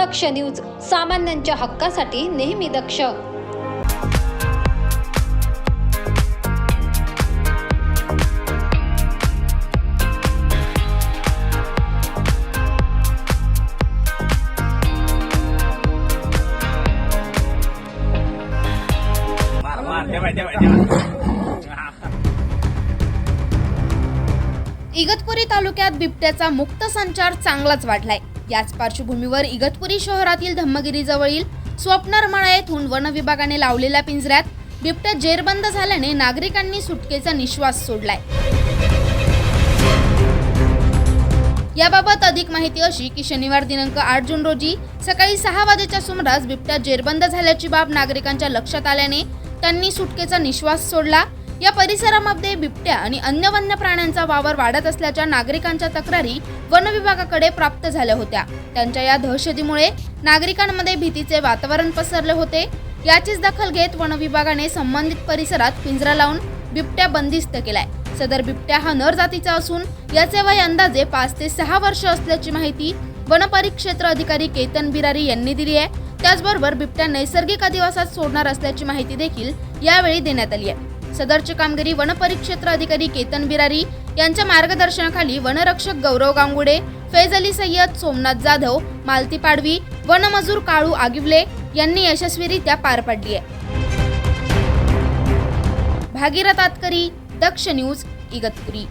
दक्ष news सामान्यांच्या हक्कासाठी नेहमी दक्ष. इगतपुरी तालुक्यात बिबट्याचा मुक्त संचार चांगलाच वाढलाय. याच पार्श्वभूमीवर इगतपुरी शहरातील धम्मगिरीजवळील स्वप्नरमाळा येथून वन विभागाने लावलेल्या पिंजऱ्यात बिबट्या जेरबंद झाल्याने नागरिकांनी सुटकेचा निश्वास सोडलाय. याबाबत अधिक माहिती अशी की शनिवार दिनांक आठ जून रोजी सकाळी सहा वाजेच्या सुमारास बिबट्या जेरबंद झाल्याची बाब नागरिकांच्या लक्षात आल्याने त्यांनी सुटकेचा निश्वास सोडला. या परिसरामध्ये बिबट्या आणि अन्य वन्य प्राण्यांचा वावर वाढत असल्याच्या नागरिकांच्या तक्रारी वन विभागाकडे प्राप्त झाल्या होत्या. त्यांच्या या दहशतीमुळे नागरिकांमध्ये भीतीचे वातावरण पसरले होते. याचीच दखल घेत वन विभागाने संबंधित परिसरात पिंजरा लावून बिबट्या बंदिस्त केलाय. सदर बिबट्या हा नर जातीचा असून याचे वय अंदाजे पाच ते सहा वर्ष असल्याची माहिती वनपरिक्षेत्र अधिकारी केतन बिरारी यांनी दिली आहे. त्याचबरोबर बिबट्या नैसर्गिक अधिवासात सोडणार असल्याची माहिती देखील यावेळी देण्यात आली आहे. सदरची कामगिरी वनपरिक्षेत्र अधिकारी केतन बिरारी यांच्या मार्गदर्शनाखाली वनरक्षक गौरव गांगुडे फैज अली सय्यद सोमनाथ जाधव मालती पाडवी वनमजूर काळू आगिवले यांनी यशस्वीरित्या पार पाडली आहे भागीरथ आतकरी दक्ष न्यूज इगतपुरी.